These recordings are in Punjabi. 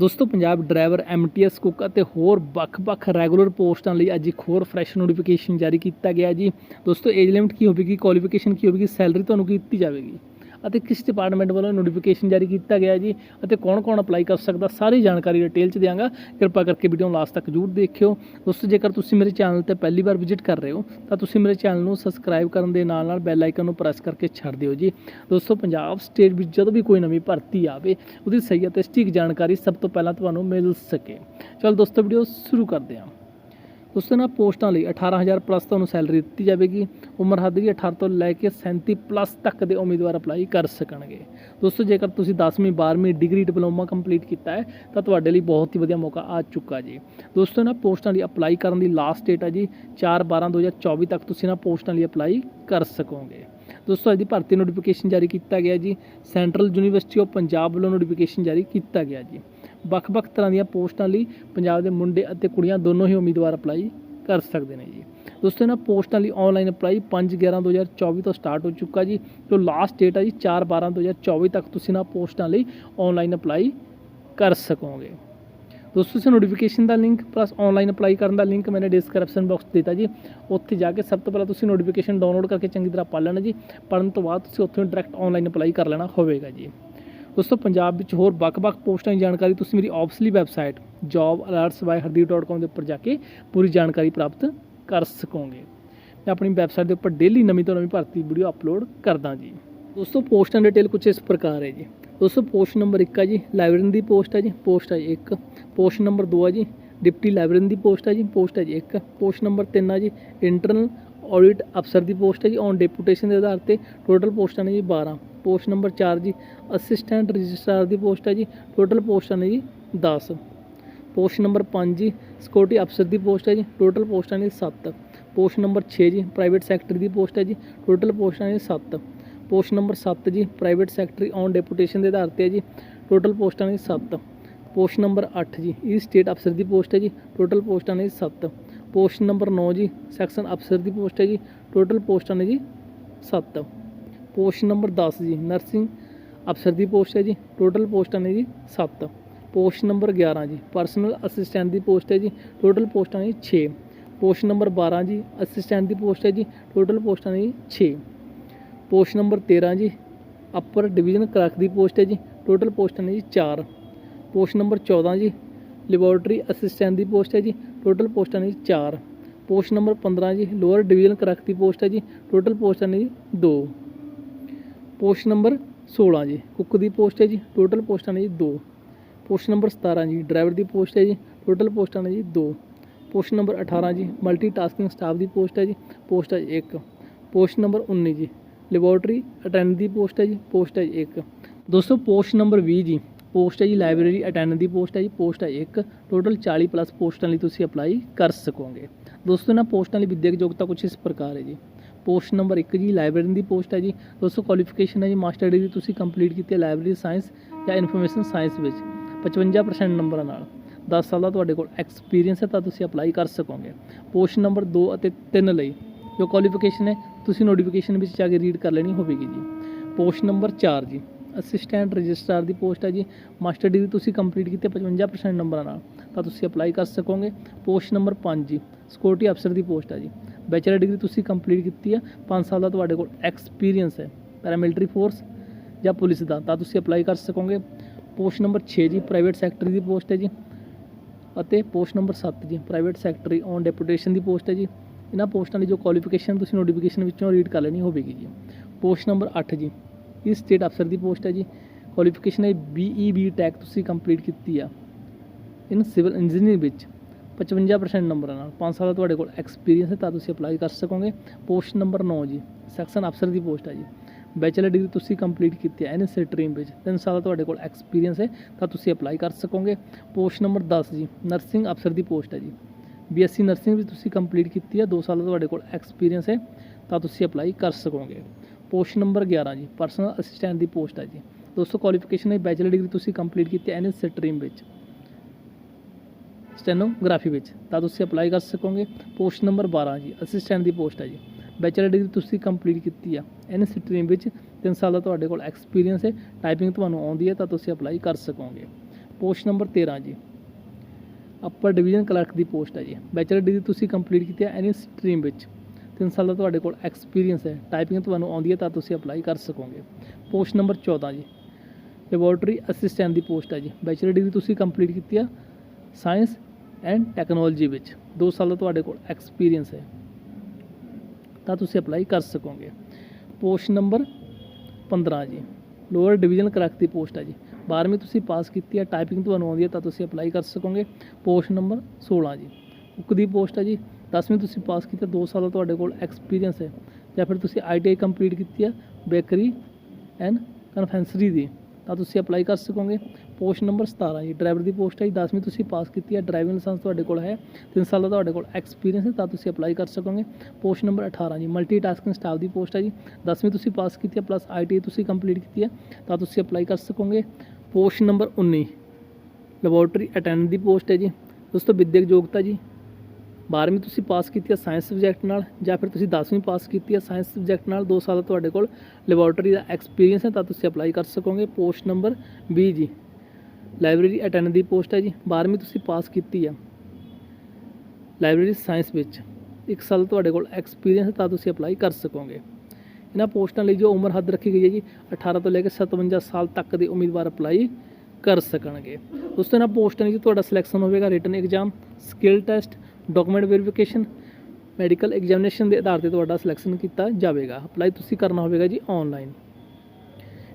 ਦੋਸਤੋ, ਪੰਜਾਬ ਡਰਾਈਵਰ ਐਮਟੀਐਸ ਕੁੱਕ ਅਤੇ ਹੋਰ ਵੱਖ-ਵੱਖ ਰੈਗੂਲਰ ਪੋਸਟਾਂ ਲਈ ਅੱਜ ਇੱਕ ਹੋਰ ਫਰੈਸ਼ ਨੋਟੀਫਿਕੇਸ਼ਨ ਜਾਰੀ ਕੀਤਾ ਗਿਆ ਜੀ। ਦੋਸਤੋ ਏਜ ਲਿਮਿਟ ਕੀ ਹੋਵੇਗੀ? ਕੁਆਲੀਫਿਕੇਸ਼ਨ ਕੀ ਹੋਵੇਗੀ? ਸੈਲਰੀ ਤੁਹਾਨੂੰ ਕੀ ਦਿੱਤੀ ਜਾਵੇਗੀ? ਅਤੇ ਕਿਸ ਡਿਪਾਰਟਮੈਂਟ ਵੱਲੋਂ ਨੋਟੀਫਿਕੇਸ਼ਨ ਜਾਰੀ ਕੀਤਾ ਗਿਆ ਜੀ ਅਤੇ ਕੌਣ-ਕੌਣ ਅਪਲਾਈ ਕਰ ਸਕਦਾ, ਸਾਰੀ ਜਾਣਕਾਰੀ ਡਿਟੇਲ ਚ ਦਿਆਂਗਾ। ਕਿਰਪਾ ਕਰਕੇ ਵੀਡੀਓ ਨੂੰ ਲਾਸਟ ਤੱਕ ਜਰੂਰ ਦੇਖਿਓ। ਦੋਸਤੋ, ਜੇਕਰ ਤੁਸੀਂ ਮੇਰੇ ਚੈਨਲ ਤੇ ਪਹਿਲੀ ਵਾਰ ਵਿਜ਼ਿਟ ਕਰ ਰਹੇ ਹੋ, ਤਾਂ ਤੁਸੀਂ ਮੇਰੇ ਚੈਨਲ ਨੂੰ ਸਬਸਕ੍ਰਾਈਬ ਕਰਨ ਦੇ ਨਾਲ ਨਾਲ ਬੈਲ ਆਈਕਨ ਨੂੰ ਪ੍ਰੈਸ ਕਰਕੇ ਛੱਡ ਦਿਓ ਜੀ। ਦੋਸਤੋ, ਪੰਜਾਬ ਸਟੇਟ ਵਿੱਚ ਜਦੋਂ ਵੀ ਕੋਈ ਨਵੀਂ ਭਰਤੀ ਆਵੇ, ਉਹਦੀ ਸਹੀ ਅਤੇ ਸਟੀਕ ਜਾਣਕਾਰੀ ਸਭ ਤੋਂ ਪਹਿਲਾਂ ਤੁਹਾਨੂੰ ਮਿਲ ਸਕੇ। ਚਲ ਦੋਸਤੋ ਵੀਡੀਓ ਸ਼ੁਰੂ ਕਰਦੇ ਹਾਂ। ਦੋਸਤੋ ਨਾ ਪੋਸਟਾਂ ਲਈ 18000 ਪਲੱਸ ਤੁਹਾਨੂੰ ਸੈਲਰੀ ਦਿੱਤੀ ਜਾਵੇਗੀ। ਉਮਰ ਹੱਦ ਵੀ 18 ਤੋਂ ਲੈ ਕੇ 37 ਪਲੱਸ ਤੱਕ ਦੇ ਉਮੀਦਵਾਰ ਅਪਲਾਈ ਕਰ ਸਕਣਗੇ। ਦੋਸਤੋ, ਜੇਕਰ ਤੁਸੀਂ 10ਵੀਂ 12ਵੀਂ ਡਿਗਰੀ ਡਿਪਲੋਮਾ ਕੰਪਲੀਟ ਕੀਤਾ ਹੈ, ਤਾਂ ਤੁਹਾਡੇ ਲਈ ਬਹੁਤ ਹੀ ਵਧੀਆ ਮੌਕਾ ਆ ਚੁੱਕਾ ਜੀ। ਦੋਸਤੋ ਨਾ ਪੋਸਟਾਂ ਲਈ ਅਪਲਾਈ ਕਰਨ ਦੀ ਲਾਸਟ ਡੇਟ ਹੈ ਜੀ 4 12 2024 ਤੱਕ ਤੁਸੀਂ ਨਾ ਪੋਸਟਾਂ ਲਈ ਅਪਲਾਈ ਕਰ ਸਕੋਗੇ। ਦੋਸਤੋ ਅੱਜ ਦੀ ਭਰਤੀ ਨੋਟੀਫਿਕੇਸ਼ਨ ਜਾਰੀ ਕੀਤਾ ਗਿਆ ਜੀ। ਸੈਂਟਰਲ ਯੂਨੀਵਰਸਿਟੀ ਆਫ ਪੰਜਾਬ ਵੱਲੋਂ ਨੋਟੀਫਿਕੇਸ਼ਨ ਜਾਰੀ ਕੀਤਾ ਗਿਆ ਜੀ। ਵੱਖ-ਵੱਖ ਤਰ੍ਹਾਂ ਦੀਆਂ ਪੋਸਟਾਂ ਲਈ ਪੰਜਾਬ ਦੇ ਮੁੰਡੇ ਅਤੇ ਕੁੜੀਆਂ ਦੋਨੋਂ ਹੀ ਉਮੀਦਵਾਰ ਅਪਲਾਈ ਕਰ ਸਕਦੇ ਨੇ ਜੀ। ਦੋਸਤੋ, ਇਹਨਾਂ ਪੋਸਟਾਂ ਲਈ ਆਨਲਾਈਨ ਅਪਲਾਈ 5 11 2024 ਤੋਂ ਸਟਾਰਟ ਹੋ ਚੁੱਕਾ ਜੀ। ਜੋ ਲਾਸਟ ਡੇਟ ਆ ਜੀ 4 12 2024 ਤੱਕ ਤੁਸੀਂ ਇਹਨਾਂ ਪੋਸਟਾਂ ਲਈ ਆਨਲਾਈਨ ਅਪਲਾਈ ਕਰ ਸਕੋਗੇ। ਦੋਸਤੋ, ਇਸ ਨੋਟੀਫਿਕੇਸ਼ਨ ਦਾ ਲਿੰਕ ਪਲੱਸ ਆਨਲਾਈਨ ਅਪਲਾਈ ਕਰਨ ਦਾ ਲਿੰਕ ਮੈਨੇ ਡਿਸਕ੍ਰਿਪਸ਼ਨ ਬਾਕਸ ਦਿੱਤਾ ਜੀ। ਉੱਥੇ ਜਾ ਕੇ ਸਭ ਤੋਂ ਪਹਿਲਾਂ ਤੁਸੀਂ ਨੋਟੀਫਿਕੇਸ਼ਨ ਡਾਊਨਲੋਡ ਕਰਕੇ ਚੰਗੀ ਤਰ੍ਹਾਂ ਪੜ੍ਹ ਲੈਣਾ ਜੀ। ਪੜ੍ਹਨ ਤੋਂ ਬਾਅਦ ਤੁਸੀਂ ਉੱਥੋਂ ਡਾਇਰੈਕਟ ਆਨਲਾਈਨ ਅਪਲਾਈ ਕਰ ਲੈਣਾ ਹੋਵੇਗਾ ਜੀ। ਦੋਸਤੋ, ਪੰਜਾਬ ਵਿੱਚ ਹੋਰ ਵੱਖ-ਵੱਖ ਪੋਸਟਾਂ ਦੀ ਜਾਣਕਾਰੀ ਤੁਸੀਂ ਮੇਰੀ ਆਫਸਲੀ ਵੈਬਸਾਈਟ jobalertsbyhardeep.com ਦੇ ਉੱਪਰ ਜਾ ਕੇ ਪੂਰੀ ਜਾਣਕਾਰੀ ਪ੍ਰਾਪਤ ਕਰ ਸਕੋਗੇ। ਮੈਂ ਆਪਣੀ ਵੈਬਸਾਈਟ ਦੇ ਉੱਪਰ ਡੇਲੀ ਨਵੀਂ ਤੋਂ ਨਵੀਂ ਭਰਤੀ ਵੀਡੀਓ ਅਪਲੋਡ ਕਰਦਾ ਜੀ। ਦੋਸਤੋ, ਪੋਸਟਾਂ ਡਿਟੇਲ ਕੁਝ ਇਸ ਪ੍ਰਕਾਰ ਹੈ ਜੀ। ਦੋਸਤੋ, ਪੋਸਟ ਨੰਬਰ 1 ਆ ਜੀ, ਲਾਇਬ੍ਰੇਰੀ ਦੀ ਪੋਸਟ ਹੈ ਜੀ, ਪੋਸਟ ਹੈ 1 ਪੋਸਟ ਨੰਬਰ 2 ਆ ਜੀ, ਡਿਪਟੀ ਲਾਇਬ੍ਰੇਰੀ ਦੀ ਪੋਸਟ ਹੈ ਜੀ, ਪੋਸਟ ਹੈ ਜੀ 1 ਪੋਸਟ ਨੰਬਰ 3 ਆ ਜੀ ਇੰਟਰਨਲ ਆਡਿਟ ਅਫਸਰ ਦੀ ਪੋਸਟ ਹੈ ਜੀ ਔਨ ਡੈਪੂਟੇਸ਼ਨ ਦੇ ਆਧਾਰ ਤੇ ਟੋਟਲ ਪੋਸਟਾਂ ਨੇ ਜੀ 12 ਪੋਸਟ ਨੰਬਰ 4 ਜੀ ਅਸਿਸਟੈਂਟ ਰਜਿਸਟਰਾਰ ਦੀ ਪੋਸਟ ਹੈ ਜੀ ਟੋਟਲ ਪੋਸਟਾਂ ਨੇ ਜੀ 10 ਪੋਸਟ ਨੰਬਰ 5 ਜੀ ਸਿਕਿਉਰਿਟੀ ਅਫਸਰ ਦੀ ਪੋਸਟ ਹੈ ਜੀ ਟੋਟਲ ਪੋਸਟਾਂ ਨੇ 7 ਪੋਸਟ ਨੰਬਰ 6 ਜੀ ਪ੍ਰਾਈਵੇਟ ਸੈਕਟਰੀ ਦੀ ਪੋਸਟ ਹੈ ਜੀ ਟੋਟਲ ਪੋਸਟਾਂ ਨੇ 7 ਪੋਸਟ ਨੰਬਰ 7 ਜੀ ਪ੍ਰਾਈਵੇਟ ਸੈਕਟਰੀ ਔਨ ਡੈਪੂਟੇਸ਼ਨ ਦੇ ਆਧਾਰ ਤੇ ਹੈ ਜੀ ਟੋਟਲ ਪੋਸਟਾਂ ਨੇ 7 ਪੋਸਟ ਨੰਬਰ 8 ਜੀ ਇਹ ਸਟੇਟ ਅਫਸਰ ਦੀ ਪੋਸਟ ਹੈ ਜੀ ਟੋਟਲ ਪੋਸਟਾਂ ਨੇ 7 ਪੋਸਟ ਨੰਬਰ 9 ਜੀ ਸੈਕਸ਼ਨ ਅਫਸਰ ਦੀ ਪੋਸਟ ਹੈ ਜੀ ਟੋਟਲ ਪੋਸਟਾਂ ਨੇ ਜੀ 7 ਪੋਸਟ ਨੰਬਰ 10 ਜੀ, ਨਰਸਿੰਗ ਅਫਸਰ ਦੀ ਪੋਸਟ ਹੈ ਜੀ ਟੋਟਲ ਪੋਸਟਾਂ ਨੇ ਜੀ 7 ਪੋਸਟ ਨੰਬਰ 11 ਜੀ ਪਰਸਨਲ ਅਸਿਸਟੈਂਟ ਦੀ ਪੋਸਟ ਹੈ ਜੀ ਟੋਟਲ ਪੋਸਟਾਂ ਨੇ 6 ਪੋਸਟ ਨੰਬਰ 12 ਜੀ ਅਸਿਸਟੈਂਟ ਦੀ ਪੋਸਟ ਹੈ ਜੀ ਟੋਟਲ ਪੋਸਟਾਂ ਨੇ ਜੀ 6 ਪੋਸਟ ਨੰਬਰ 13 ਜੀ ਅਪਰ ਡਿਵੀਜ਼ਨ ਕਲਰਕ ਦੀ ਪੋਸਟ ਹੈ ਜੀ ਟੋਟਲ ਪੋਸਟਾਂ ਨੇ ਜੀ 4 ਪੋਸਟ ਨੰਬਰ 14 ਜੀ ਲੈਬੋਰੇਟਰੀ ਅਸਿਸਟੈਂਟ ਦੀ ਪੋਸਟ ਹੈ ਜੀ ਟੋਟਲ ਪੋਸਟਾਂ ਨੇ ਜੀ 4 ਪੋਸਟ ਨੰਬਰ 15 ਜੀ ਲੋਅਰ ਡਿਵੀਜ਼ਨ ਕਲਰਕ ਦੀ ਪੋਸਟ ਹੈ ਜੀ ਟੋਟਲ ਪੋਸਟਾਂ ਨੇ ਜੀ 2 ਪੋਸਟ ਨੰਬਰ 16 ਜੀ। ਕੁੱਕ ਦੀ ਪੋਸਟ ਹੈ ਜੀ ਟੋਟਲ ਪੋਸਟਾਂ ਨੇ ਜੀ 2 ਪੋਸਟ ਨੰਬਰ 17 ਜੀ ਡਰਾਈਵਰ ਦੀ ਪੋਸਟ ਹੈ ਜੀ ਟੋਟਲ ਪੋਸਟਾਂ ਨੇ ਜੀ 2 ਪੋਸਟ ਨੰਬਰ 18 ਜੀ ਮਲਟੀਟਾਸਕਿੰਗ ਸਟਾਫ ਦੀ ਪੋਸਟ ਹੈ ਜੀ, ਪੋਸਟ ਹੈ 1 ਪੋਸਟ ਨੰਬਰ 19 ਜੀ ਲੈਬੋਰਟਰੀ ਅਟੈਂਡ ਦੀ ਪੋਸਟ ਹੈ ਜੀ, ਪੋਸਟ ਹੈ 1 ਦੋਸਤੋ, ਪੋਸਟ ਨੰਬਰ 20 ਜੀ, ਪੋਸਟ ਹੈ ਜੀ ਲਾਇਬ੍ਰੇਰੀ ਅਟੈਂਡੈਂਟ ਦੀ ਪੋਸਟ ਹੈ ਜੀ, ਪੋਸਟ ਹੈ 1 ਟੋਟਲ 40 ਪਲੱਸ ਪੋਸਟਾਂ ਲਈ ਤੁਸੀਂ ਅਪਲਾਈ ਕਰ ਸਕੋਗੇ। ਦੋਸਤੋ, ਇਹਨਾਂ ਪੋਸਟਾਂ ਲਈ ਵਿਦਿਅਕ ਯੋਗਤਾ ਕੁਝ ਇਸ ਪ੍ਰਕਾਰ ਹੈ ਜੀ। ਪੋਸਟ ਨੰਬਰ 1 ਜੀ, ਲਾਇਬ੍ਰੇਰੀ ਦੀ ਪੋਸਟ ਹੈ ਜੀ। ਦੋਸਤੋ ਕੁਆਲੀਫਿਕੇਸ਼ਨ ਹੈ ਜੀ ਮਾਸਟਰ ਡਿਗਰੀ ਤੁਸੀਂ ਕੰਪਲੀਟ ਕੀਤੀ ਹੈ ਲਾਇਬ੍ਰੇਰੀ ਸਾਇੰਸ ਜਾਂ ਇਨਫੋਰਮੇਸ਼ਨ ਸਾਇੰਸ ਵਿੱਚ। 55% ਨੰਬਰਾਂ ਨਾਲ। 10 ਸਾਲ ਦਾ ਤੁਹਾਡੇ ਕੋਲ ਐਕਸਪੀਰੀਅੰਸ ਹੈ, ਤਾਂ ਤੁਸੀਂ ਅਪਲਾਈ ਕਰ ਸਕੋਗੇ। ਪੋਸਟ ਨੰਬਰ 2 ਅਤੇ 3 ਲਈ। ਜੋ ਕੁਆਲੀਫਿਕੇਸ਼ਨ ਹੈ, ਤੁਸੀਂ ਨੋਟੀਫਿਕੇਸ਼ਨ ਵਿੱਚ ਜਾ ਕੇ ਰੀਡ ਕਰ ਲੈਣੀ ਹੋਵੇਗੀ ਜੀ। ਪੋਸਟ ਨੰਬਰ 4 ਜੀ। ਅਸਿਸਟੈਂਟ ਰਜਿਸਟਰਾਰ ਦੀ ਪੋਸਟ ਹੈ ਜੀ। ਮਾਸਟਰ ਡਿਗਰੀ ਤੁਸੀਂ ਕੰਪਲੀਟ ਕੀਤੀ ਹੈ 55% ਨੰਬਰਾਂ ਨਾਲ। ਤਾਂ ਤੁਸੀਂ ਅਪਲਾਈ ਕਰ ਸਕੋਗੇ। ਪੋਸਟ ਨੰਬਰ 5 ਜੀ। ਸਿਕਿਉਰਿਟੀ ਅਫਸਰ ਦੀ ਪੋਸਟ ਹੈ ਜੀ। ਬੈਚਲਰ ਡਿਗਰੀ ਤੁਸੀਂ ਕੰਪਲੀਟ ਕੀਤੀ ਆ 5 ਸਾਲ ਦਾ ਤੁਹਾਡੇ ਕੋਲ ਐਕਸਪੀਰੀਅੰਸ ਹੈ ਪੈਰਾਮਿਲਟਰੀ ਫੋਰਸ ਜਾਂ ਪੁਲਿਸ ਦਾ, ਤਾਂ ਤੁਸੀਂ ਅਪਲਾਈ ਕਰ ਸਕੋਗੇ। ਪੋਸਟ ਨੰਬਰ 6 ਜੀ ਪ੍ਰਾਈਵੇਟ ਸੈਕਟਰੀ ਦੀ ਪੋਸਟ ਹੈ ਜੀ। ਅਤੇ ਪੋਸਟ ਨੰਬਰ 7 ਜੀ ਪ੍ਰਾਈਵੇਟ ਸੈਕਟਰੀ ਔਨ ਡੈਪੂਟੇਸ਼ਨ ਦੀ ਪੋਸਟ ਹੈ ਜੀ। ਇਹਨਾਂ ਪੋਸਟਾਂ ਦੀ ਜੋ ਕੁਆਲੀਫਿਕੇਸ਼ਨ ਤੁਸੀਂ ਨੋਟੀਫਿਕੇਸ਼ਨ ਵਿੱਚੋਂ ਰੀਡ ਕਰ ਲੈਣੀ ਹੋਵੇਗੀ ਜੀ। ਪੋਸਟ ਨੰਬਰ 8 ਜੀ, ਇਹ ਸਟੇਟ ਅਫਸਰ ਦੀ ਪੋਸਟ ਹੈ ਜੀ। ਕੁਆਲੀਫਿਕੇਸ਼ਨ ਹੈ ਬੀਈਬੀ ਟੈਕ ਤੁਸੀਂ ਕੰਪਲੀਟ ਕੀਤੀ ਆ। ਇਨ ਸਿਵਲ ਇੰਜੀਨੀਅਰਿੰਗ ਵਿੱਚ 55% ਨੰਬਰਾਂ ਨਾਲ। 5 ਸਾਲ ਦਾ ਤੁਹਾਡੇ ਕੋਲ ਐਕਸਪੀਰੀਅੰਸ ਹੈ, ਤਾਂ ਤੁਸੀਂ ਅਪਲਾਈ ਕਰ ਸਕੋਗੇ। ਪੋਸਟ ਨੰਬਰ 9 ਜੀ। ਸੈਕਸ਼ਨ ਅਫਸਰ ਦੀ ਪੋਸਟ ਹੈ ਜੀ। ਬੈਚਲਰ ਡਿਗਰੀ ਤੁਸੀਂ ਕੰਪਲੀਟ ਕੀਤੀ ਹੈ ਐਨ ਸਟਰੀਮ ਵਿੱਚ। 3 ਸਾਲ ਦਾ ਤੁਹਾਡੇ ਕੋਲ ਐਕਸਪੀਰੀਅੰਸ ਹੈ, ਤਾਂ ਤੁਸੀਂ ਅਪਲਾਈ ਕਰ ਸਕੋਗੇ। ਪੋਸਟ ਨੰਬਰ 10 ਜੀ। ਨਰਸਿੰਗ ਅਫਸਰ ਦੀ ਪੋਸਟ ਹੈ ਜੀ। ਬੀਐਸਸੀ ਨਰਸਿੰਗ ਵਿੱਚ ਤੁਸੀਂ ਕੰਪਲੀਟ ਕੀਤੀ ਹੈ 2 ਸਾਲ ਦਾ ਤੁਹਾਡੇ ਕੋਲ ਐਕਸਪੀਰੀਅੰਸ ਹੈ, ਤਾਂ ਤੁਸੀਂ ਅਪਲਾਈ ਕਰ ਸਕੋਗੇ। ਪੋਸਟ ਨੰਬਰ 11 ਜੀ। ਪਰਸਨਲ ਅਸਿਸਟੈਂਟ ਦੀ ਪੋਸਟ ਹੈ ਜੀ। ਦੋਸਤੋ ਕੁਆਲੀਫਿਕੇਸ਼ਨ ਹੈ ਬੈਚਲਰ ਡਿਗਰੀ ਤੁਸੀਂ ਕੰਪਲੀਟ ਕੀਤੀ ਹੈ ਐਨ ਸਟਰੀਮ ਵਿੱਚ। ਸਟੈਨੋਗ੍ਰਾਫੀ ਵਿੱਚ, ਤਾਂ ਤੁਸੀਂ ਅਪਲਾਈ ਕਰ ਸਕੋਗੇ। ਪੋਸਟ ਨੰਬਰ 12 ਜੀ ਅਸਿਸਟੈਂਟ ਦੀ ਪੋਸਟ ਹੈ ਜੀ। ਬੈਚਲਰ ਡਿਗਰੀ ਤੁਸੀਂ ਕੰਪਲੀਟ ਕੀਤੀ ਆ। ਐਨ ਸਟਰੀਮ ਵਿੱਚ 3 ਸਾਲ ਦਾ ਤੁਹਾਡੇ ਕੋਲ ਐਕਸਪੀਰੀਅੰਸ ਹੈ। ਟਾਈਪਿੰਗ ਤੁਹਾਨੂੰ ਆਉਂਦੀ ਹੈ, ਤਾਂ ਤੁਸੀਂ ਅਪਲਾਈ ਕਰ ਸਕੋਗੇ। ਪੋਸਟ ਨੰਬਰ 13 ਜੀ। ਅਪਰ ਡਿਵੀਜ਼ਨ ਕਲਰਕ ਦੀ ਪੋਸਟ ਹੈ ਜੀ। ਬੈਚਲਰ ਡਿਗਰੀ ਤੁਸੀਂ ਕੰਪਲੀਟ ਕੀਤੀ ਹੈ ਐਨੀ ਸਟਰੀਮ ਵਿੱਚ। 3 ਸਾਲ ਦਾ ਤੁਹਾਡੇ ਕੋਲ ਐਕਸਪੀਰੀਅੰਸ ਹੈ। ਟਾਈਪਿੰਗ ਤੁਹਾਨੂੰ ਆਉਂਦੀ ਹੈ, ਤਾਂ ਤੁਸੀਂ ਅਪਲਾਈ ਕਰ ਸਕੋਗੇ। ਪੋਸਟ ਨੰਬਰ 14 ਜੀ। ਲੈਬੋਰਟਰੀ ਅਸਿਸਟੈਂਟ ਦੀ ਪੋਸਟ ਹੈ ਜੀ। ਬੈਚਲਰ ਡਿਗਰੀ ਤੁਸੀਂ ਕੰਪਲੀਟ ਕੀਤੀ ਆ। ਸਾਇੰਸ ਐਂਡ ਟੈਕਨੋਲੋਜੀ ਵਿੱਚ 2 ਸਾਲ ਦਾ ਤੁਹਾਡੇ ਕੋਲ ਐਕਸਪੀਰੀਅੰਸ ਹੈ, ਤਾਂ ਤੁਸੀਂ ਅਪਲਾਈ ਕਰ ਸਕੋਗੇ। ਪੋਸਟ ਨੰਬਰ 15 ਜੀ। ਲੋਅਰ ਡਿਵੀਜ਼ਨ ਕਲਰਕ ਦੀ ਪੋਸਟ ਹੈ ਜੀ। 12ਵੀਂ ਤੁਸੀਂ ਪਾਸ ਕੀਤੀ ਹੈ, ਟਾਈਪਿੰਗ ਤੁਹਾਨੂੰ ਆਉਂਦੀ ਹੈ, ਤਾਂ ਤੁਸੀਂ ਅਪਲਾਈ ਕਰ ਸਕੋਗੇ। ਪੋਸਟ ਨੰਬਰ 16 ਜੀ। ਕੁੱਕ ਦੀ ਪੋਸਟ ਹੈ ਜੀ। 10ਵੀਂ ਤੁਸੀਂ ਪਾਸ ਕੀਤੀ 2 ਸਾਲ ਦਾ ਤੁਹਾਡੇ ਕੋਲ ਐਕਸਪੀਰੀਅੰਸ ਹੈ। ਜਾਂ ਫਿਰ ਤੁਸੀਂ ਆਈਟੀਆਈ ਕੰਪਲੀਟ ਕੀਤੀ ਹੈ, ਬੇਕਰੀ ਐਂਡ ਕਨਫੈਂਸਰੀ ਦੀ, ਤਾਂ ਤੁਸੀਂ ਅਪਲਾਈ ਕਰ ਸਕੋਗੇ। ਪੋਸਟ ਨੰਬਰ 17 ਜੀ। ਡਰਾਈਵਰ ਦੀ ਪੋਸਟ ਹੈ ਜੀ 10ਵੀਂ ਤੁਸੀਂ ਪਾਸ ਕੀਤੀ ਹੈ, ਡਰਾਈਵਿੰਗ ਲਾਇਸੈਂਸ ਤੁਹਾਡੇ ਕੋਲ ਹੈ 3 ਸਾਲ ਦਾ ਤੁਹਾਡੇ ਕੋਲ ਐਕਸਪੀਰੀਅੰਸ ਹੈ, ਤਾਂ ਤੁਸੀਂ ਅਪਲਾਈ ਕਰ ਸਕੋਗੇ। ਪੋਸਟ ਨੰਬਰ 18 ਜੀ ਮਲਟੀਟਾਸਕਿੰਗ ਸਟਾਫ ਦੀ ਪੋਸਟ ਹੈ ਜੀ। 10ਵੀਂ ਤੁਸੀਂ ਪਾਸ ਕੀਤੀ ਹੈ ਪਲੱਸ ਆਈਟੀ ਤੁਸੀਂ ਕੰਪਲੀਟ ਕੀਤੀ ਹੈ, ਤਾਂ ਤੁਸੀਂ ਅਪਲਾਈ ਕਰ ਸਕੋਗੇ। ਪੋਸਟ ਨੰਬਰ 19 ਲੈਬੋਰਟਰੀ ਅਟੈਂਡੈਂਟ ਦੀ ਪੋਸਟ ਹੈ ਜੀ। ਦੋਸਤੋ ਵਿਦਿਅਕ ਯੋਗਤਾ ਜੀ 12ਵੀਂ ਤੁਸੀਂ ਪਾਸ ਕੀਤੀ ਹੈ ਸਾਇੰਸ ਸਬਜੈਕਟ ਨਾਲ, ਜਾਂ ਫਿਰ ਤੁਸੀਂ 10ਵੀਂ ਪਾਸ ਕੀਤੀ ਹੈ ਸਾਇੰਸ ਸਬਜੈਕਟ ਨਾਲ 2 ਸਾਲ ਦਾ ਤੁਹਾਡੇ ਕੋਲ ਲੈਬੋਰਟਰੀ ਦਾ ਐਕਸਪੀਰੀਅੰਸ ਹੈ, ਤਾਂ ਤੁਸੀਂ ਅਪਲਾਈ ਕਰ ਸਕੋਗੇ। ਪੋਸਟ ਨੰਬਰ 20 ਜੀ ਲਾਇਬ੍ਰੇਰੀ ਅਟੈਂਡੈਂਟ ਦੀ ਪੋਸਟ ਹੈ ਜੀ 12ਵੀਂ ਤੁਸੀਂ ਪਾਸ ਕੀਤੀ ਆ। ਲਾਇਬ੍ਰੇਰੀ ਸਾਇੰਸ ਵਿੱਚ, ਇੱਕ ਸਾਲ ਤੁਹਾਡੇ ਕੋਲ ਐਕਸਪੀਰੀਅੰਸ ਤਾਂ ਤੁਸੀਂ ਅਪਲਾਈ ਕਰ ਸਕੋਗੇ। ਇਹਨਾਂ ਪੋਸਟਾਂ ਲਈ ਜੋ ਉਮਰ ਹੱਦ ਰੱਖੀ ਗਈ ਹੈ ਜੀ 18 ਤੋਂ ਲੈ ਕੇ 57 ਸਾਲ ਤੱਕ ਦੇ ਉਮੀਦਵਾਰ ਅਪਲਾਈ ਕਰ ਸਕਣਗੇ। ਉਸ ਤੋਂ ਇਹਨਾਂ ਪੋਸਟਾਂ ਲਈ ਜੋ ਤੁਹਾਡਾ ਸਿਲੈਕਸ਼ਨ ਹੋਵੇਗਾ written exam skill test document verification medical examination ਦੇ ਆਧਾਰ ਤੇ ਤੁਹਾਡਾ ਸਿਲੈਕਸ਼ਨ ਕੀਤਾ ਜਾਵੇਗਾ। ਅਪਲਾਈ ਤੁਸੀਂ ਕਰਨਾ ਹੋਵੇਗਾ ਜੀ ਆਨਲਾਈਨ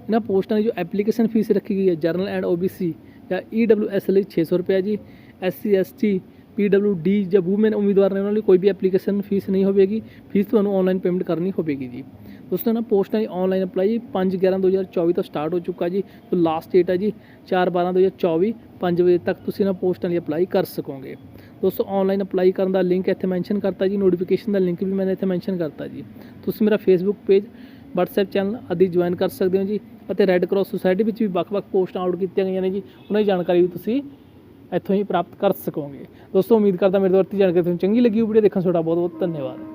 ਇਹਨਾਂ ਪੋਸਟਾਂ ਦੀ ਜੋ ਐਪਲੀਕੇਸ਼ਨ ਫੀਸ ਰੱਖੀ ਗਈ ਹੈ ਜਰਨਲ ਐਂਡ ਓਬੀਸੀ ਜਾਂ ਈਡਬਲਯੂਐਸ ਲਈ 600 ਰੁਪਏ ਜੀ ਐਸਸੀ ਐਸਟੀ ਪੀਡਬਲਯੂਡੀ ਜਾਂ ਵੂਮਨ ਉਮੀਦਵਾਰ ਨੇ ਉਹਨਾਂ ਲਈ ਕੋਈ ਵੀ ਐਪਲੀਕੇਸ਼ਨ ਫੀਸ ਨਹੀਂ ਹੋਵੇਗੀ ਫੀਸ ਤੁਹਾਨੂੰ ਆਨਲਾਈਨ ਪੇਮੈਂਟ ਕਰਨੀ ਹੋਵੇਗੀ ਜੀ। ਦੋਸਤੋ ਨਾ ਪੋਸਟਾਂ ਦੀ ਆਨਲਾਈਨ ਅਪਲਾਈ 5 11 2024 ਤੋਂ ਸਟਾਰਟ ਹੋ ਚੁੱਕਾ ਜੀ, ਤੋਂ ਲਾਸਟ ਡੇਟ ਹੈ ਜੀ 4 12 2024 5 ਵਜੇ ਤੱਕ ਤੁਸੀਂ ਇਹਨਾਂ ਪੋਸਟਾਂ ਲਈ ਅਪਲਾਈ ਕਰ ਸਕੋਗੇ। ਦੋਸਤੋ ਆਨਲਾਈਨ ਅਪਲਾਈ ਕਰਨ ਦਾ ਲਿੰਕ ਇੱਥੇ ਮੈਂਸ਼ਨ ਕਰਤਾ ਜੀ ਨੋਟੀਫਿਕੇਸ਼ਨ ਦਾ ਲਿੰਕ ਵੀ ਮੈਂ ਇੱਥੇ ਮੈਂਸ਼ਨ ਕਰਤਾ ਜੀ। ਤੁਸੀਂ ਮੇਰਾ ਫੇਸਬੁੱਕ ਪੇਜ WhatsApp ਚੈਨਲ ਆਦਿ ਜੁਆਇਨ ਕਰ ਸਕਦੇ ਹੋ ਜੀ। ਅਤੇ ਰੈੱਡ ਕਰਾਸ ਸੁਸਾਇਟੀ ਵਿੱਚ ਵੀ ਵੱਖ-ਵੱਖ ਪੋਸਟਾਂ ਆਊਟ ਕੀਤੀਆਂ ਗਈਆਂ ਨੇ ਜੀ। ਉਹਨਾਂ ਦੀ ਜਾਣਕਾਰੀ ਵੀ ਤੁਸੀਂ ਇੱਥੋਂ ਹੀ ਪ੍ਰਾਪਤ ਕਰ ਸਕੋਗੇ। ਦੋਸਤੋ, ਉਮੀਦ ਕਰਦਾ ਮੇਰੇ ਦੁਆਰਾ ਦਿੱਤੀ ਜਾਣਕਾਰੀ ਤੁਹਾਨੂੰ ਚੰਗੀ ਲੱਗੀ ਵੀਡੀਓ ਦੇਖਣ ਤੁਹਾਡਾ ਬਹੁਤ ਬਹੁਤ ਧੰਨਵਾਦ।